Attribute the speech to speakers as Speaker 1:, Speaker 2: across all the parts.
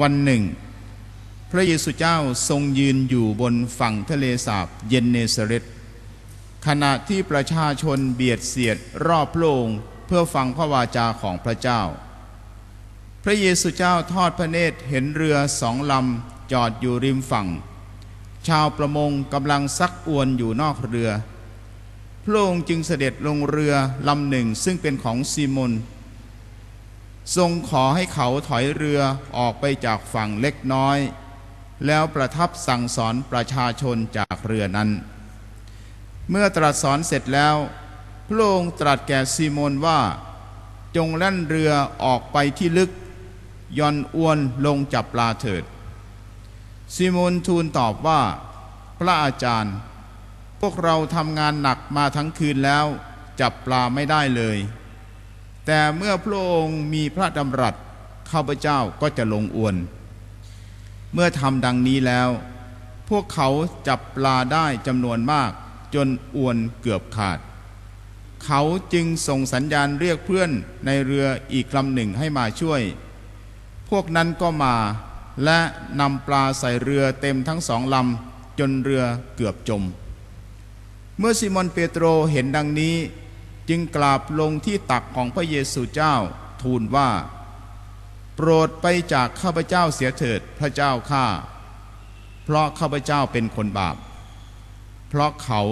Speaker 1: วันหนึ่ง พระเยซูเจ้าทรงยืนอยู่บนฝั่งทะเลสาบเยนเนสเรตขณะที่ประชาชนเบียดเสียดรอบพระองเพื่อฟังพระวาจาของพระเจ้า พระเยซูเจ้าทอดพระเนตรเห็นเรือสองลำจอดอยู่ริมฝั่ง ชาวประมงกำลังซักอวนอยู่นอกเรือ พระองค์จึงเสด็จลงเรือลำหนึ่งซึ่งเป็นของซีมน ทรงขอให้เขาถอยเรือออกไปจากฝั่งเล็กน้อย แล้วประทับสั่งสอนประชาชนจากเรือนั้น เมื่อตรัสสอนเสร็จแล้ว พระองค์ตรัสแก่ซีโมนว่า จงแล่นเรือออกไปที่ลึกย่อนอวนลงจับปลาเถิดซีโมนทูลตอบว่า พระอาจารย์ พวกเราทำงานหนักมาทั้งคืนแล้ว จับปลาไม่ได้เลย แต่เมื่อพระองค์มีพระดำรัสข้าพเจ้าก็จะลงอวน เมื่อทำดังนี้แล้ว พวกเขาจับปลาได้จำนวนมาก จนอวนเกือบขาด เขาจึงส่งสัญญาณเรียกเพื่อนในเรืออีกลำหนึ่งให้มาช่วย พวกนั้นก็มาและนำปลาใส่เรือเต็มทั้งสองลำจนเรือเกือบจม เมื่อซิมอนเปโตรเห็นดังนี้ จึงกราบลงที่ตักของพระเยซูเจ้าทูลว่า โปรดไปจากข้าพเจ้าเสียเถิดพระเจ้าข้าเพราะข้าพเจ้าเป็นคนบาป เพราะเขา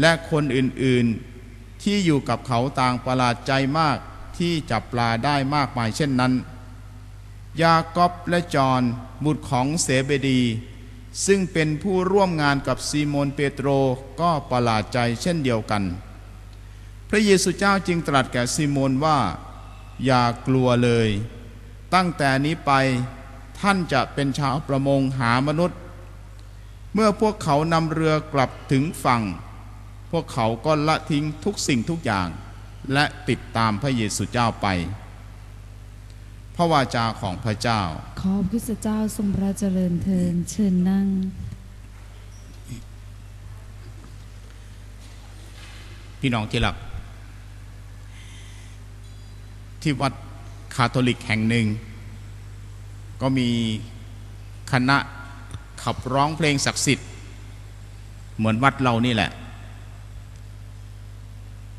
Speaker 1: และคนอื่นๆ ที่อยู่กับเขาต่างประหลาดใจมากที่จับปลาได้มากมายเช่นนั้น ยากอบและจอห์นบุตรของเสเบดี ซึ่งเป็นผู้ร่วมงานกับซีโมนเปโตรก็ประหลาดใจเช่นเดียวกัน ระเยซูเจ้าจึงตรัสแก่ซีโมนว่า อย่ากลัวเลย ตั้งแต่นี้ไปท่านจะเป็นชาวประมงหามนุษย์ เมื่อพวกเขานำเรือกลับถึงฝั่ง พวกเขาก็ละทิ้งทุกสิ่งทุกอย่าง และติดตามพระเยซูเจ้าไป พระวาจาของพระเจ้า
Speaker 2: ขอพระคริสตเจ้าทรงพระเจริญเทินเชิญนั่ง
Speaker 1: พี่น้องที่รัก ที่วัดคาทอลิกแห่งหนึ่ง ก็มีคณะขับร้องเพลงศักดิ์สิทธิ์ เหมือนวัดเรานี่แหละ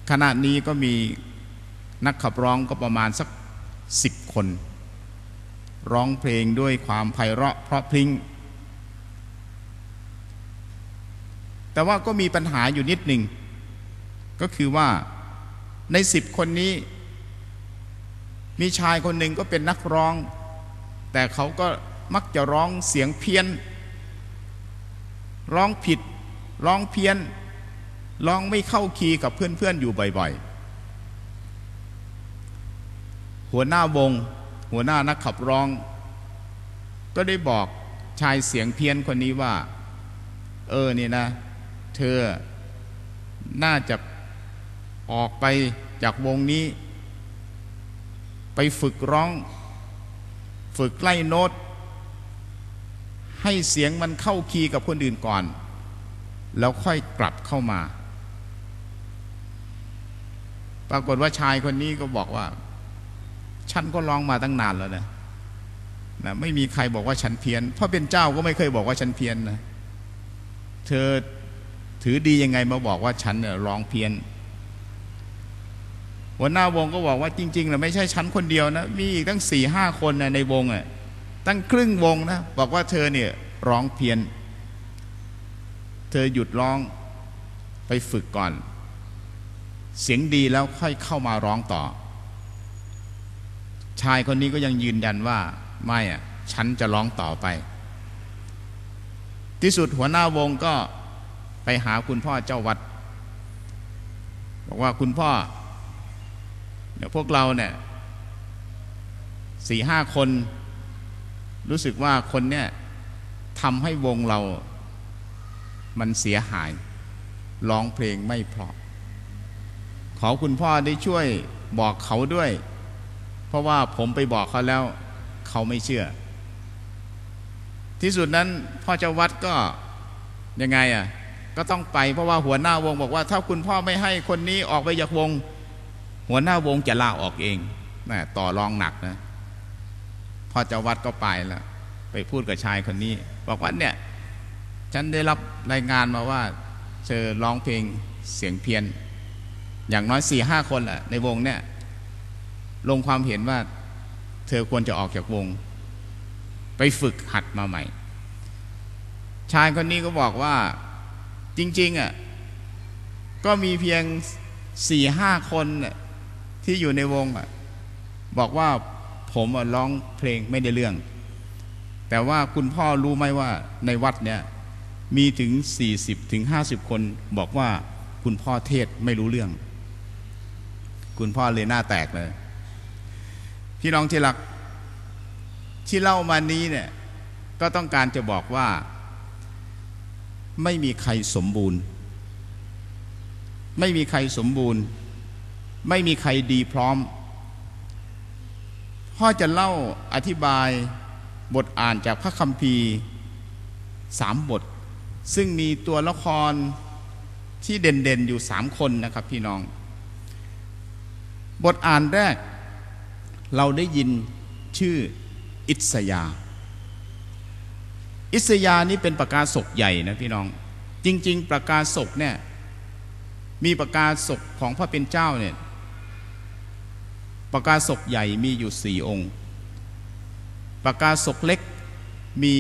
Speaker 1: คณะนี้ก็มีนักขับร้องก็ประมาณสักสิบคน ร้องเพลงด้วยความไพเราะเพราะพริ้งแต่ว่าก็มีปัญหาอยู่นิดหนึ่ง ก็คือว่าในสิบคนนี้ มีชายคนหนึ่งก็เป็นนักร้อง แต่เขาก็มักจะร้องเสียงเพี้ยน ร้องผิด ร้องเพี้ยน ร้องไม่เข้าคีย์กับเพื่อนๆ อยู่บ่อยๆ หัวหน้าวง หัวหน้านักขับร้อง ก็ได้บอกชายเสียงเพี้ยนคนนี้ว่า เออเนี่ยนะ เธอน่าจะออกไปจากวงนี้ ไปฝึกร้อง ฝึกไล่โน้ต ให้เสียงมันเข้าคีย์กับคนอื่นก่อน แล้วค่อยกลับเข้ามา ปรากฏว่าชายคนนี้ก็บอกว่า ฉันก็ร้องมาตั้งนานแล้วนะนะไม่มีใครบอกว่าฉันเพี้ยนพราะเป็นเจ้าก็ไม่เคยบอกว่าฉันเพี้ยนนะเธอถือดียังไงมาบอกว่าฉันเนี่ยร้องเพี้ยน หัวหน้าวงก็บอกว่าจริงๆนะไม่ใช่ฉันคนเดียวนะ มีอีกตั้งสี่ห้าคนนะในวงอะตั้งครึ่งวงนะ บอกว่าเธอเนี่ยร้องเพี้ยน เธอหยุดร้องไปฝึกก่อน เสียงดีแล้วค่อยเข้ามาร้องต่อ ชายคนนี้ก็ยังยืนยันว่าไม่อะฉันจะร้องต่อไป ที่สุดหัวหน้าวงก็ไปหาคุณพ่อเจ้าวัด บอกว่าคุณพ่อ เดี๋ยวพวกเราเนี่ยสี่ห้าคน รู้สึกว่าคนเนี่ยทำให้วงเรามันเสียหาย ร้องเพลงไม่เพราะ ขอคุณพ่อได้ช่วยบอกเขาด้วย เพราะว่าผมไปบอกเขาแล้ว เขาไม่เชื่อ ที่สุดนั้นพ่อเจ้าวัดก็ยังไงอะก็ต้องไปเพราะว่าหัวหน้าวงบอกว่า ถ้าคุณพ่อไม่ให้คนนี้ออกไปจากวง หัวหน้าวงจะลาออกเองแม่ต่อรองหนักนะพอเจ้าวัดก็ไปแล้วไปพูดกับชายคนนี้ บอกว่าเนี่ย ฉันได้รับรายงานมาว่าเธอร้องเพลงเสียงเพี้ยน อย่างน้อยสี่ห้าคนแหละในวงเนี่ย ลงความเห็นว่า เธอควรจะออกจากวง ไปฝึกหัดมาใหม่ ชายคนนี้ก็บอกว่าจริง ๆอะก็มีเพียงสี่ห้าคนน่ะ ที่อยู่ในวงอะบอกว่าผมร้องเพลงไม่ได้เรื่อง แต่ว่าคุณพ่อรู้ไหมว่าในวัดเนี่ยมีถึง40ถึง50 คน บอกว่าคุณพ่อเทศไม่รู้เรื่อง คุณพ่อเลยหน้าแตกเลย พี่น้องที่รักที่เล่ามานี้เนี่ยก็ต้องการจะบอกว่า ไม่มีใครสมบูรณ์ ไม่มีใครสมบูรณ์ ไม่มีใครดีพร้อม พ่อจะเล่าอธิบายบทอ่านจากพระคัมภีร์สามบท ซึ่งมีตัวละครที่เด่นๆอยู่สามคนนะครับพี่น้อง บทอ่านแรก เราได้ยินชื่ออิสยา อิสยานี่เป็นประกาศกใหญ่นะพี่น้อง จริง ๆ ประกาศกเนี่ยมีประกาศกของพระเป็นเจ้าเนี่ย ประกาศกใหญ่มีอยู่สี่องค์ประกาศกเล็กมี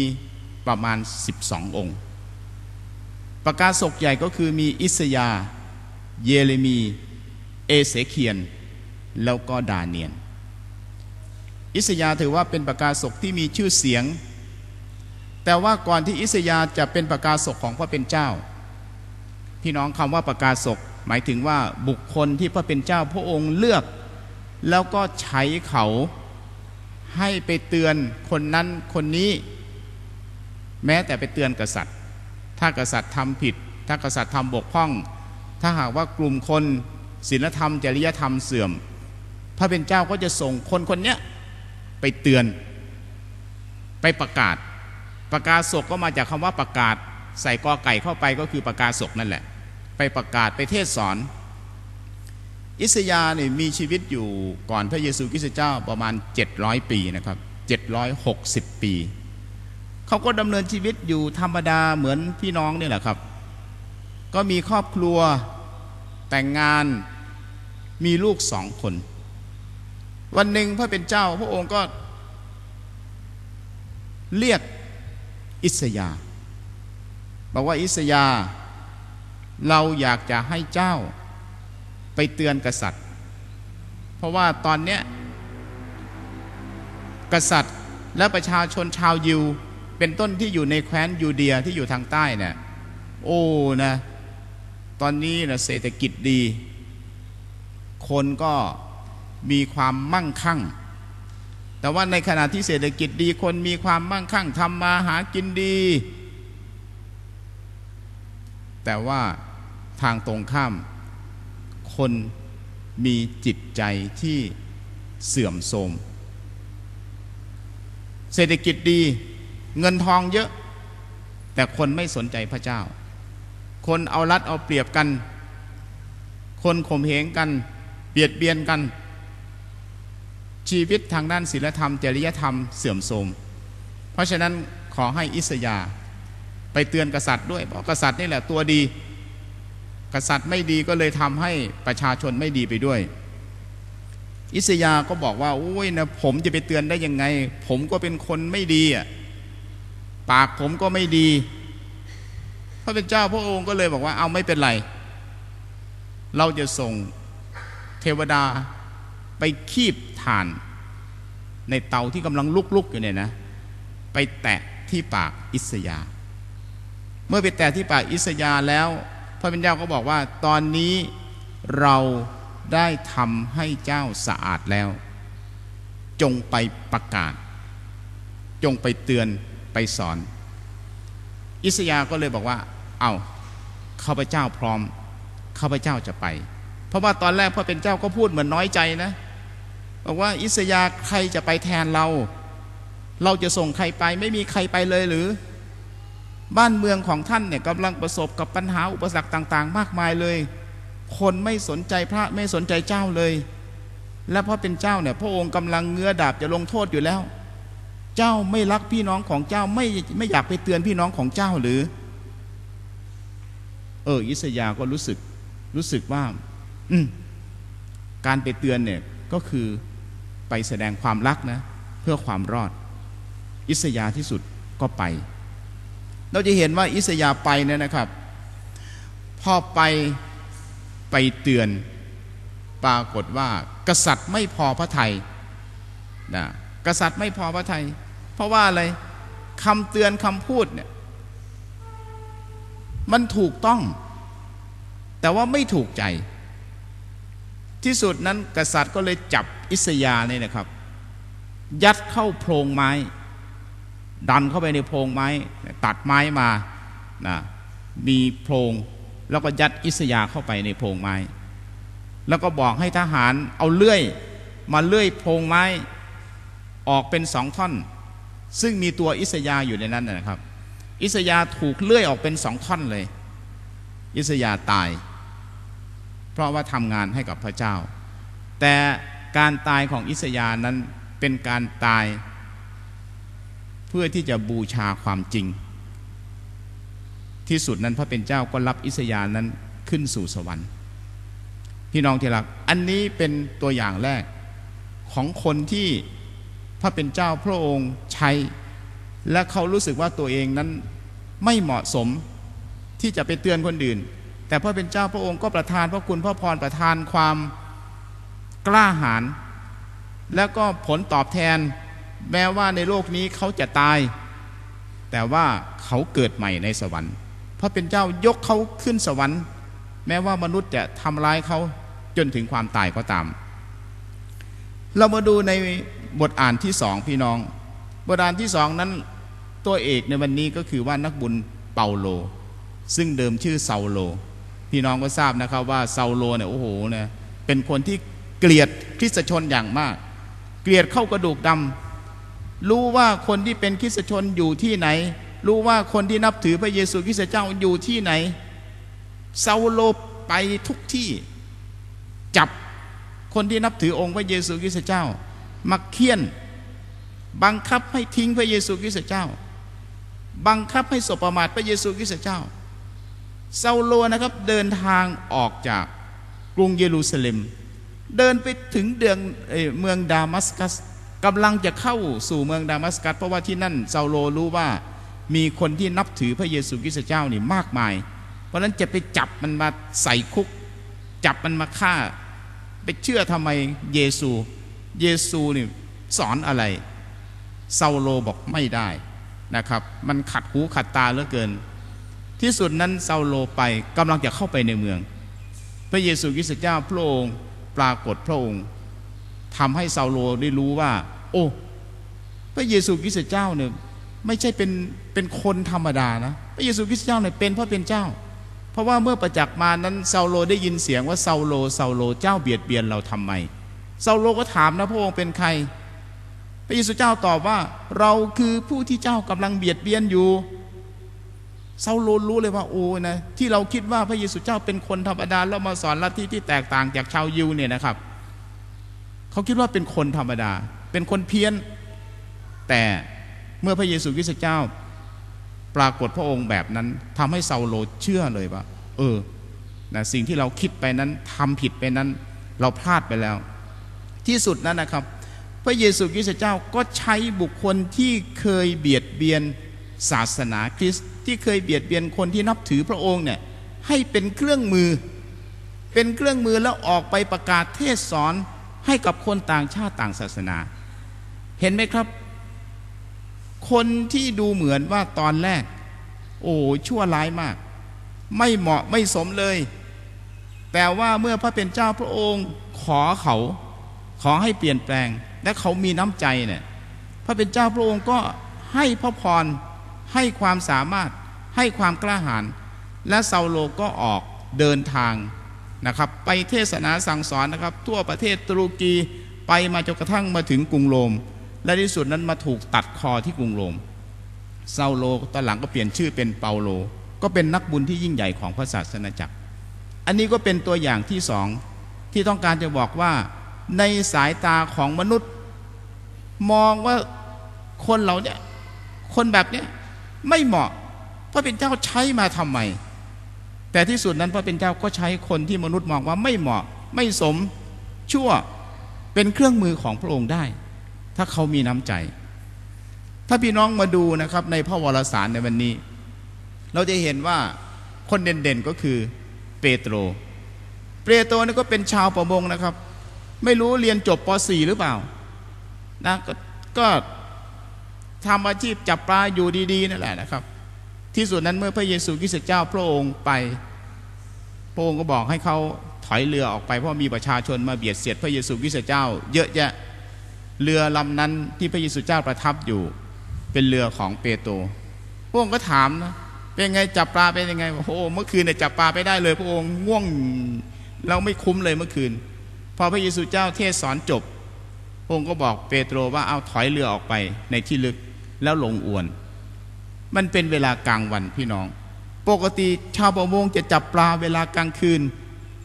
Speaker 1: ประมาณ 12 องค์ประกาศกใหญ่ก็คือมีอิสยา เยเรมี เอเสเคียน แล้วก็ดาเนียน อิสยาถือว่าเป็นประกาศกที่มีชื่อเสียง แต่ว่าก่อนที่อิสยาจะเป็นประกาศกของพระเป็นเจ้า พี่น้องคำว่าประกาศกหมายถึงว่าบุคคลที่พระเป็นเจ้าพระองค์เลือก แล้วก็ใช้เขาให้ไปเตือนคนนั้นคนนี้ แม้แต่ไปเตือนกษัตริย์ ถ้ากษัตริย์ทำผิด ถ้ากษัตริย์ทำบกพร่อง ถ้าหากว่ากลุ่มคนศีลธรรม จริยธรรมเสื่อม พระเป็นเจ้าก็จะส่งคนคนนี้ไปเตือน ไปประกาศ ประกาศศกก็มาจากคำว่าประกาศ ใส่กอไก่เข้าไปก็คือประกาศศกนั่นแหละ ไปประกาศไปเทศสอน อิสยาเนี่ยมีชีวิตอยู่ก่อนพระเยซูคริสต์เจ้าประมาณ 700 ปีนะครับ 760 ปี เขาก็ดำเนินชีวิตอยู่ธรรมดาเหมือนพี่น้องนี่แหละครับ ก็มีครอบครัวแต่งงานมีลูกสองคน วันหนึ่งพระเป็นเจ้าพระองค์ก็เรียกอิสยาบอกว่าอิสยาเราอยากจะให้เจ้า ไปเตือนกษัตริย์ เพราะว่าตอนเนี้ยกษัตริย์และประชาชนชาวยิว เป็นต้นที่อยู่ในแคว้นยูเดียที่อยู่ทางใต้เนี่ยโอ้นะ ตอนนี้นะเศรษฐกิจดี คนก็มีความมั่งคั่ง แต่ว่าในขณะที่เศรษฐกิจดี คนมีความมั่งคั่งทำมาหากินดี แต่ว่าทางตรงข้าม คนมีจิตใจที่เสื่อมโทรม เศรษฐกิจดีเงินทองเยอะ แต่คนไม่สนใจพระเจ้า คนเอารัดเอาเปรียบกัน คนข่มเหงกัน เบียดเบียนกัน ชีวิตทางด้านศีลธรรม จริยธรรมเสื่อมโทรม เพราะฉะนั้นขอให้อิสยาไปเตือนกษัตริย์ด้วย เพราะกษัตริย์นี่แหละตัวดี กษัตริย์ไม่ดีก็เลยทำให้ประชาชนไม่ดีไปด้วย อิสยาก็บอกว่าโอ้ยนะผมจะไปเตือนได้ยังไง ผมก็เป็นคนไม่ดีอะปากผมก็ไม่ดี พระเป็นเจ้าพระองค์ก็เลยบอกว่าเอาไม่เป็นไร เราจะส่งเทวดาไปคีบถ่าน ในเตาที่กำลังลุกๆอยู่เนี่ยนะ ไปแตะที่ปากอิสยา เมื่อไปแตะที่ปากอิสยาแล้ว ระเป็นเจ้าก็บอกว่า ตอนนี้เราได้ทำให้เจ้าสะอาดแล้ว จงไปประกาศ จงไปเตือนไปสอน อิสยาก็เลยบอกว่า เอาข้าพเจ้าพร้อมข้าพเจ้าจะไป เพราะว่าตอนแรกพระเป็นเจ้าก็พูดเหมือนน้อยใจนะบอกว่าอิสยาใครจะไปแทนเรา เราจะส่งใครไป ไม่มีใครไปเลยหรือ บ้านเมืองของท่านเนี่ยกำลังประสบกับปัญหาอุปสรรคต่าง ๆ มากมายเลย คนไม่สนใจพระไม่สนใจเจ้าเลย และพระเป็นเจ้าเนี่ยพระองค์กำลังเงื้อดาบจะลงโทษอยู่แล้ว เจ้าไม่รักพี่น้องของเจ้าไม่ไม่อยากไปเตือนพี่น้องของเจ้าหรือ เอออิสยาก็รู้สึกรู้สึกว่า อืมการไปเตือนเนี่ยก็คือไปแสดงความรักนะ เพื่อความรอด อิสยาห์ที่สุดก็ไป เราจะเห็นว่าอิสยาไปเนี่ยนะครับ พอไปไปเตือนปรากฏว่า กษัตริย์ไม่พอพระไทยนะกษัตริย์ไม่พอพระไทย เพราะว่าอะไรคำเตือนคำพูดเนี่ยมันถูกต้อง แต่ว่าไม่ถูกใจ ที่สุดนั้นกษัตริย์ก็เลยจับอิสยาเนี่ยนะครับ ยัดเข้าโพรงไม้ ดันเข้าไปในโพรงไม้ ตัดไม้มานะมีโพรงแล้วก็ยัดอิสยาเข้าไปในโพรงไม้ แล้วก็บอกให้ทหารเอาเลื่อย มาเลื่อยโพรงไม้ออกเป็นสองท่อน ซึ่งมีตัวอิสยาอยู่ในนั้นนะครับ อิสยาถูกเลื่อยออกเป็นสองท่อนเลย อิสยาตาย เพราะว่าทำงานให้กับพระเจ้า แต่การตายของอิสยานั้นเป็นการตาย เพื่อที่จะบูชาความจริง ที่สุดนั้นพระเป็นเจ้าก็รับอิสยานั้นขึ้นสู่สวรรค์พี่น้องที่รักอันนี้เป็นตัวอย่างแรกของคนที่พระเป็นเจ้าพระองค์ใช้และเขารู้สึกว่าตัวเองนั้นไม่เหมาะสมที่จะไปเตือนคนอื่น แต่พระเป็นเจ้าพระองค์ก็ประทานพระคุณพระพรประทานความกล้าหาญแล้วก็ผลตอบแทน แม้ว่าในโลกนี้เขาจะตาย แต่ว่าเขาเกิดใหม่ในสวรรค์ พระเป็นเจ้ายกเขาขึ้นสวรรค์ แม้ว่ามนุษย์จะทำร้ายเขาจนถึงความตายก็ตาม เรามาดูในบทอ่านที่สองพี่น้อง บทอ่านที่สองนั้นตัวเอกในวันนี้ก็คือว่านักบุญเปาโล ซึ่งเดิมชื่อเซาโล พี่น้องก็ทราบนะครับว่าเซาโลเนี่ยโอ้โหเนี่ยเป็นคนที่เกลียดคริสตชนอย่างมาก เกลียดเข้ากระดูกดำ รู้ว่าคนที่เป็นคริสตชนอยู่ที่ไหน รู้ว่าคนที่นับถือพระเยซูคริสต์เจ้าอยู่ที่ไหนเซาโลไปทุกที่จับคนที่นับถือองค์พระเยซูคริสต์เจ้ามาเคี่ยน บังคับให้ทิ้งพระเยซูคริสต์เจ้า บังคับให้สบประมาทพระเยซูคริสต์เจ้าเซาโลนะครับเดินทางออกจากกรุงเยรูซาเล็ม เดินไปถึงเดืองเมืองดามัสกัส กำลังจะเข้าสู่เมืองดามัสกัส เพราะว่าที่นั่นเซาโลรู้ว่ามีคนที่นับถือพระเยซูคริสต์เจ้านี่มากมาย เพราะนั้นจะไปจับมันมาใส่คุก จับมันมาฆ่า ไปเชื่อทำไมเยซู เยซูนี่สอนอะไรเซาโลบอกไม่ได้นะครับ มันขัดหูขัดตาเหลือเกิน ที่สุดนั้นเซาโลไปกำลังจะเข้าไปในเมือง พระเยซูคริสต์เจ้าพระองค์ปรากฏพระองค์ ทำให้เซาโลได้รู้ว่า โอ้ พระเยซูคริสต์เจ้าเนี่ยไม่ใช่เป็นเป็นคนธรรมดานะ พระเยซูคริสต์เจ้าเนี่ยเป็นพระเป็นเจ้า เพราะว่าเมื่อประจักษ์มานั้นเซาโลได้ยินเสียงว่าเซาโลเซาโลเจ้าเบียดเบียนเราทำไมเซาโลก็ถามนะพระองค์เป็นใคร พระเยซูเจ้าตอบว่า เราคือผู้ที่เจ้ากำลังเบียดเบียนอยู่เซาโลรู้เลยว่าโอ้นะที่เราคิดว่าพระเยซูเจ้าเป็นคนธรรมดาแล้วมาสอนลัทธิที่แตกต่างจากชาวยิวเนี่ยนะครับ เขาคิดว่าเป็นคนธรรมดา เป็นคนเพี้ยน แต่เมื่อพระเยซูคริสต์เจ้า ปรากฏพระองค์แบบนั้นทำให้เซาโลเชื่อเลยว่า เออนะสิ่งที่เราคิดไปนั้นทำผิดไปนั้น เราพลาดไปแล้ว ที่สุดนั้นนะครับ พระเยซูคริสต์เจ้าก็ใช้บุคคลที่เคยเบียดเบียนศาสนาคริสต์ที่เคยเบียดเบียนคนที่นับถือพระองค์เนี่ยให้เป็นเครื่องมือ เป็นเครื่องมือแล้วออกไปประกาศเทศสอน ให้กับคนต่างชาติต่างศาสนา เห็นไหมครับ คนที่ดูเหมือนว่าตอนแรก โอ้ชั่วร้ายมาก ไม่เหมาะไม่สมเลย แต่ว่าเมื่อพระเป็นเจ้าพระองค์ขอเขา ขอให้เปลี่ยนแปลง และเขามีน้ำใจเนี่ยพระเป็นเจ้าพระองค์ก็ให้พระพรให้ความสามารถให้ความกล้าหาญและเซาโลก็ออกเดินทาง นะครับ ไปเทศนาสั่งสอนนะครับ ทั่วประเทศตุรกีไปมาจนกระทั่งมาถึงกรุงโรม และที่สุดนั้นมาถูกตัดคอที่กรุงโรมเซาโลตอนหลังก็เปลี่ยนชื่อเป็นเปาโล ก็เป็นนักบุญที่ยิ่งใหญ่ของพระศาสนาจักร อันนี้ก็เป็นตัวอย่างที่สองที่ต้องการจะบอกว่าในสายตาของมนุษย์ มองว่าคนเราเนี่ยคนแบบเนี้ยไม่เหมาะพระเป็นเจ้าใช้มาทำไม แต่ที่สุดนั้นพระเป็นเจ้าก็ใช้คนที่มนุษย์มองว่าไม่เหมาะไม่สมชั่วเป็นเครื่องมือของพระองค์ได้ ถ้าเขามีน้ำใจ ถ้าพี่น้องมาดูนะครับในพระวรสารในวันนี้ เราจะเห็นว่าคนเด่นๆก็คือเปโตร เปโตรนี่ก็เป็นชาวประมงนะครับ ไม่รู้เรียนจบป .4 หรือเปล่านะกก็ทำอาชีพจับปลาอยู่ดีๆนั่นแหละนะครับ ที่สุดนั้นเมื่อพระเยซูคริสต์เจ้าพระองค์ไป พระองค์ก็บอกให้เขาถอยเรือออกไปเพราะมีประชาชนมาเบียดเสียดพระเยซูคริสต์เจ้า เยอะแยะเรือลำนั้นที่พระเยซูเจ้าประทับอยู่ เป็นเรือของเปโตรพระองค์ก็ถามนะเป็นไงจับปลาเป็นยังไงโอ้โหเมื่อคืนเนี่ยจับปลาไปได้เลย พระองค์ง่วงเราไม่คุ้มเลยเมื่อคืน พอพระเยซูเจ้าเทศสอนจบ พระองค์ก็บอกเปโตรว่าเอาถอยเรือออกไปในที่ลึกแล้วลงอวน มันเป็นเวลากลางวันพี่น้อง ปกติชาวประมงจะจับปลาเวลากลางคืน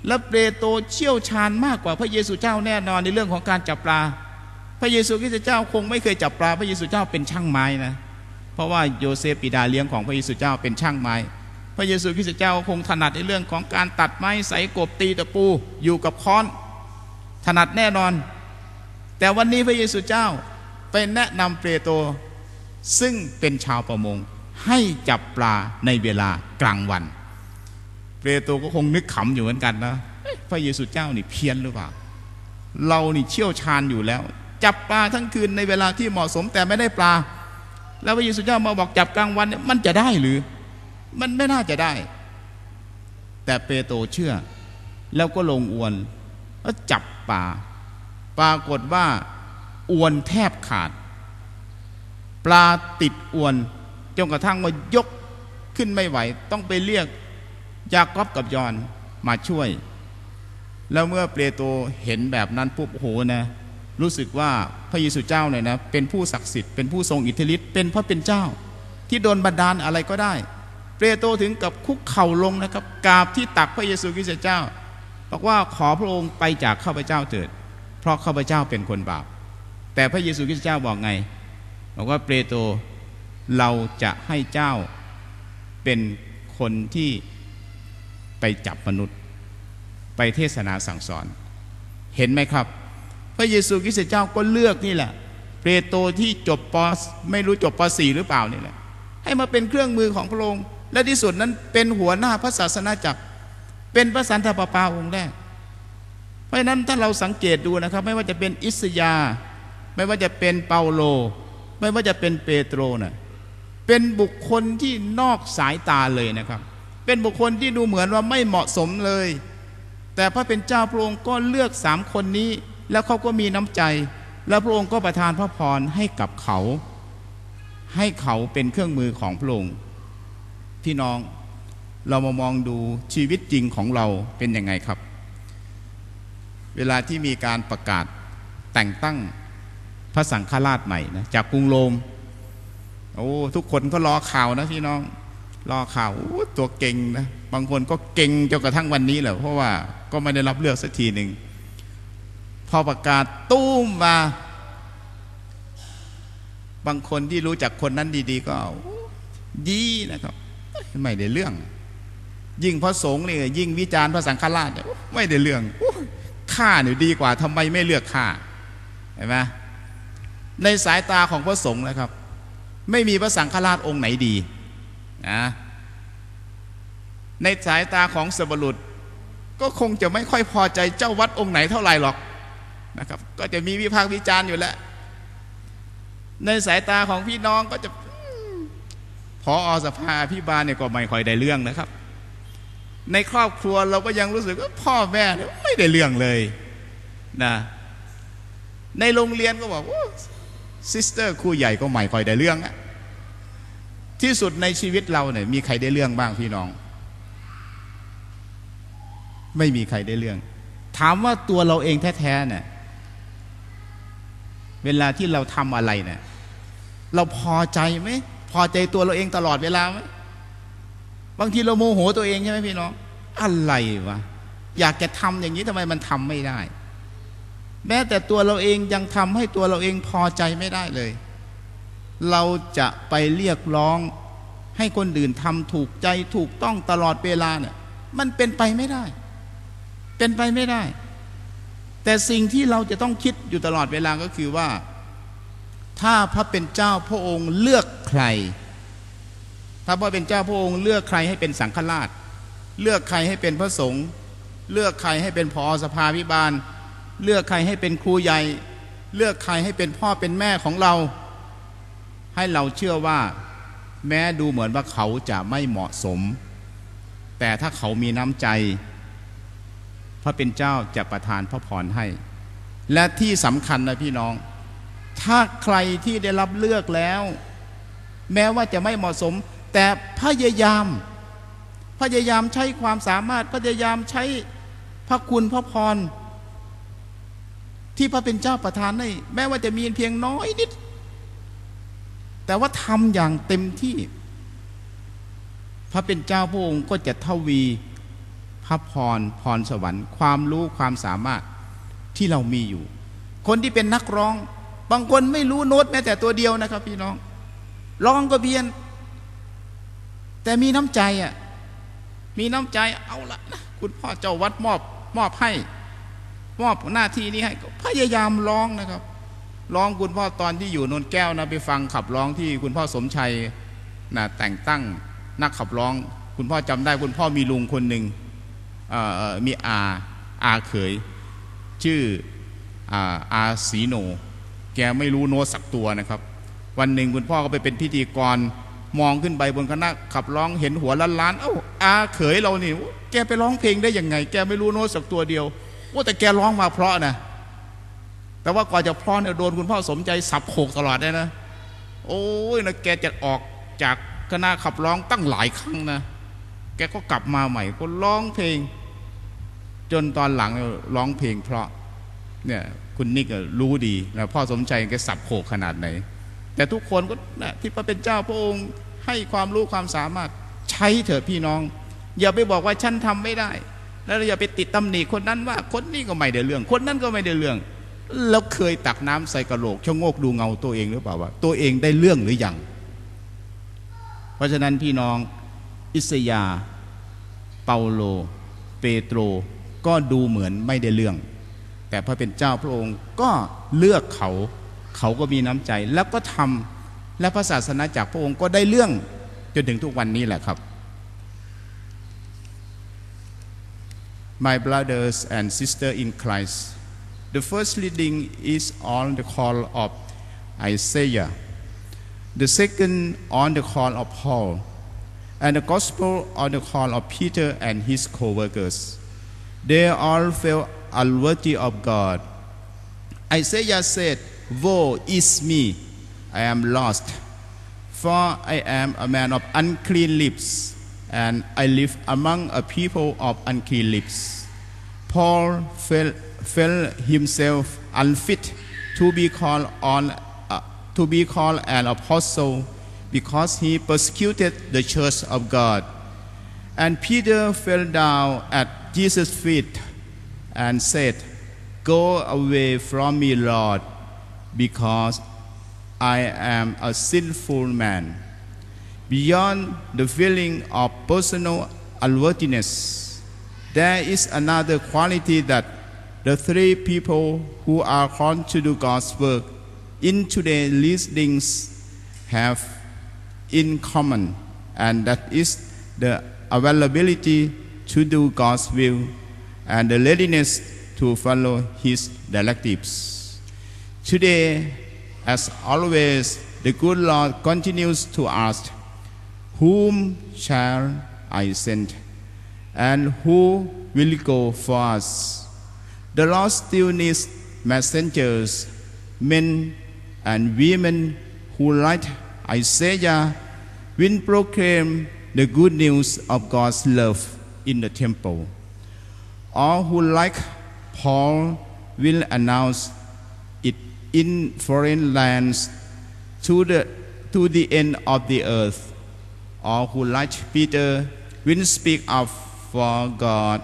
Speaker 1: และเปโตรเชี่ยวชาญมากกว่าพระเยซูเจ้าแน่นอนในเรื่องของการจับปลา พระเยซูคริสต์เจ้าคงไม่เคยจับปลา พระเยซูเจ้าเป็นช่างไม้นะ เพราะว่าโยเซฟปิดาเลี้ยงของพระเยซูเจ้าเป็นช่างไม้ พระเยซูคริสต์เจ้าคงถนัดในเรื่องของการตัดไม้ใส่กบตีตะปูอยู่กับค้อน ถนัดแน่นอน แต่วันนี้พระเยซูเจ้าไปแนะนำเปโตรซึ่งเป็นชาวประมง ให้จับปลาในเวลากลางวัน เปโตรก็คงนึกขำอยู่เหมือนกันนะพระเยซูเจ้านี่เพี้ยนหรือเปล่า เรานี่เชี่ยวชาญอยู่แล้ว จับปลาทั้งคืนในเวลาที่เหมาะสมแต่ไม่ได้ปลา แล้วพระเยซูเจ้ามาบอกจับกลางวันเนี่ยมันจะได้หรือ มันไม่น่าจะได้ แต่เปโตรเชื่อ แล้วก็ลงอวนแล้วจับปลาปรากฏว่าอวนแทบขาด ปลาติดอวน จนกระทั่งมายกขึ้นไม่ไหว ต้องไปเรียกยากอบกับยอนมาช่วย แล้วเมื่อเปโตรเห็นแบบนั้นปุ๊บโอ้โหนะรู้สึกว่าพระเยซูเจ้าเนี่ยนะเป็นผู้ศักดิ์สิทธิ์เป็นผู้ทรงอิทธิฤทธิ์เป็นพระเป็นเจ้า ที่โดนบันดาลอะไรก็ได้ เปโตรถึงกับคุกเข่าลงนะครับกราบที่ตักพระเยซูคริสต์เจ้าบอกว่าขอพระองค์ไปจากข้าพเจ้าเถิด เพราะข้าพเจ้าเป็นคนบาป แต่พระเยซูคริสต์เจ้าบอกไง บอกว่าเปโตร เราจะให้เจ้าเป็นคนที่ไปจับมนุษย์ ไปเทศนาสั่งสอน เห็นไหมครับ พระเยซูคริสต์เจ้าก็เลือกนี่แหละเปโตรที่จบปไม่รู้จบปสี่หรือเปล่านี่แหละให้มาเป็นเครื่องมือของพระองค์และที่สุดนั้นเป็นหัวหน้าพระศาสนาจักร เป็นพระสันตะปาปาองค์แรก เพราะฉะนั้นถ้าเราสังเกตดูนะครับ ไม่ว่าจะเป็นอิสยา ไม่ว่าจะเป็นเปาโล ไม่ว่าจะเป็นเปโตรนะ่ะ เป็นบุคคลที่นอกสายตาเลยนะครับ เป็นบุคคลที่ดูเหมือนว่าไม่เหมาะสมเลย แต่พระเป็นเจ้าพระองค์ก็เลือกสามคนนี้ แล้วเขาก็มีน้ำใจ แล้วพระองค์ก็ประทานพระพรให้กับเขา ให้เขาเป็นเครื่องมือของพระองค์พี่น้องเรามามองดูชีวิตจริงของเราเป็นยังไงครับ เวลาที่มีการประกาศแต่งตั้งพระสังฆราชใหม่นะจากกรุงโรม โอ้ทุกคนก็รอข่าวนะพี่น้อง รอข่าวตัวเก่งนะบางคนก็เก่งจนกระทั่งวันนี้แหละเพราะว่าก็ไม่ได้รับเลือกสักทีหนึ่งพอประกาศตุ้มมา บางคนที่รู้จักคนนั้นดี ๆ ก็ดีนะครับไม่ได้เรื่อง ยิ่งพระสงฆ์นี่ยิ่งวิจารณ์พระสังฆราชไม่ได้เรื่องข้าเนี่ยดีกว่าทำไมไม่เลือกข้าเห็นไหมในสายตาของพระสงฆ์นะครับ ไม่มีพระสังฆราชองค์ไหนดีนะในสายตาของสบรุษก็คงจะไม่ค่อยพอใจเจ้าวัดองค์ไหนเท่าไหร่หรอกนะครับ ก็จะมีวิพากษ์วิจารณ์อยู่แล้ว ในสายตาของพี่น้องก็จะพออสภาพี่บาลเนี่ยก็ไม่ค่อยได้เรื่องนะครับ ในครอบครัวเราก็ยังรู้สึกว่าพ่อแม่ไม่ได้เรื่องเลยนะในโรงเรียนก็บอกว่า ซิสเตอร์ครูใหญ่ก็ไม่ค่อยได้เรื่องอะที่สุดในชีวิตเราเนี่ยมีใครได้เรื่องบ้างพี่น้อง ไม่มีใครได้เรื่อง ถามว่าตัวเราเองแท้ๆเนี่ยเวลาที่เราทำอะไรเนี่ยเราพอใจไหมพอใจตัวเราเองตลอดเวลาไหมบางทีเราโมโหตัวเองใช่ไหมพี่น้อง อะไรวะอยากจะทำอย่างนี้ทำไมมันทำไม่ได้ แม้แต่ตัวเราเองยังทำให้ตัวเราเองพอใจไม่ได้เลย เราจะไปเรียกร้องให้คนอื่นทำถูกใจถูกต้องตลอดเวลาเนี่ย มันเป็นไปไม่ได้ เป็นไปไม่ได้ แต่สิ่งที่เราจะต้องคิดอยู่ตลอดเวลาก็คือว่า ถ้าพระเป็นเจ้าพระองค์เลือกใคร ถ้าพระเป็นเจ้าพระองค์เลือกใครให้เป็นสังฆราช เลือกใครให้เป็นพระสงฆ์เลือกใครให้เป็นพอสภาวิบาล เลือกใครให้เป็นครูใหญ่ เลือกใครให้เป็นพ่อเป็นแม่ของเรา ให้เราเชื่อว่า แม้ดูเหมือนว่าเขาจะไม่เหมาะสม แต่ถ้าเขามีน้ำใจ พระเป็นเจ้าจะประทานพระพรให้ และที่สำคัญนะพี่น้อง ถ้าใครที่ได้รับเลือกแล้ว แม้ว่าจะไม่เหมาะสม แต่พยายาม พยายามใช้ความสามารถพยายามใช้พระคุณพระพร ที่พระเป็นเจ้าประทานให้แม้ว่าจะมีเพียงน้อยนิด แต่ว่าทำอย่างเต็มที่ พระเป็นเจ้าพระองค์ก็จะทวีพระพรพรสวรรค์ ความรู้ความสามารถที่เรามีอยู่ คนที่เป็นนักร้อง บางคนไม่รู้โน้ตแม้แต่ตัวเดียวนะครับ พี่น้องร้องก็เพียน แต่มีน้ำใจอะมีน้ำใจเอาละนะคุณพ่อเจ้าวัดมอบมอบให้ มอบหน้าที่นี้ให้ก็พยายามร้องนะครับร้องคุณพ่อตอนที่อยู่นนแก้วนะไปฟังขับร้องที่คุณพ่อสมชัยนะแต่งตั้งนักขับร้อง คุณพ่อจำได้คุณพ่อมีลุงคนหนึ่งมีอาอาเขย ชื่ออาอาสีโน แกไม่รู้โน้ตสักตัวนะครับ วันหนึ่งคุณพ่อก็ไปเป็นพิธีกรมองขึ้นไปบนคณะขับร้องเห็นหัวล้านล้านเอ้าอาเขยเรานี่แกไปร้องเพลงได้ยังไง แกไม่รู้โน้ตสักตัวเดียว โอ้แต่แกร้องมาเพราะนะแต่ว่าก่อนจะเพราะเนี่ยโดนคุณพ่อสมใจสับโขกตลอดเลยนะ โอ้ยนะแกจะออกจากคณะขับร้องตั้งหลายครั้งนะ แกก็กลับมาใหม่ก็ร้องเพลง จนตอนหลังร้องเพลง เพราะเนี่ยคุณนิกรู้ดีนะพ่อสมใจแกสับโขกขนาดไหน แต่ทุกคนก็นะที่พระเป็นเจ้าพระองค์ให้ความรู้ความสามารถใช้เถอะพี่น้อง อย่าไปบอกว่าฉันทำไม่ได้ แล้วเราอย่าไปติดตำหนิคนนั้นว่าคนนี้ก็ไม่ได้เรื่อง คนนั้นก็ไม่ได้เรื่อง แล้วเคยตักน้ำใส่กระโหลกชะโงกดูเงาตัวเองหรือเปล่าว่า ตัวเองได้เรื่องหรือยัง เพราะฉะนั้นพี่น้องอิสยา เปาโล เปโตร ก็ดูเหมือนไม่ได้เรื่อง แต่พระเป็นเจ้าพระองค์ก็เลือกเขาเขาก็มีน้ำใจแล้วก็ทำและพระศาสนาจากพระองค์ก็ได้เรื่องจนถึงทุกวันนี้แหละครับ My brothers and sisters in Christ, the first reading is on the call of Isaiah, the second on the call of Paul, and the gospel on the call of Peter and his co-workers. They all felt unworthy of God. Isaiah said, Woe is me, I am lost, for I am a man of unclean lips, and I live among a people of unclean lips. Paul felt, felt himself unfit to be called on uh, to be called an apostle because he persecuted the church of God. And Peter fell down at Jesus' feet and said, Go away from me, Lord, because I am a sinful man. Beyond the feeling of personal unworthiness, there is another quality that the three people who are called to do God's work in today's listings have in common, and that is the availability to do God's will and the readiness to follow His directives. Today, as always, the good Lord continues to ask, Whom shall I send? And who will go for us? The Lord still needs messengers, men and women who, like Isaiah, will proclaim the good news of God's love in the temple. All who, like Paul, will announce it in foreign lands to the, to the end of the earth. All who, like Peter, will speak up for God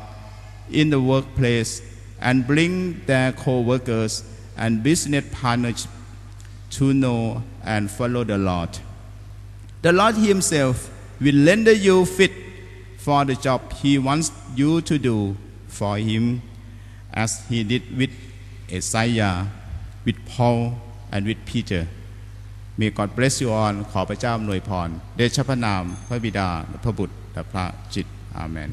Speaker 1: in the workplace and bring their co workers and business partners to know and follow the Lord. The Lord Himself will render you fit for the job He wants you to do for Him, as He did with Isaiah, with Paul, and with Peter. May God bless you all ขอพระเจ้าอำนวยพร เดชพระนาม พระบิดา พระบุตรและพระจิต อาเมน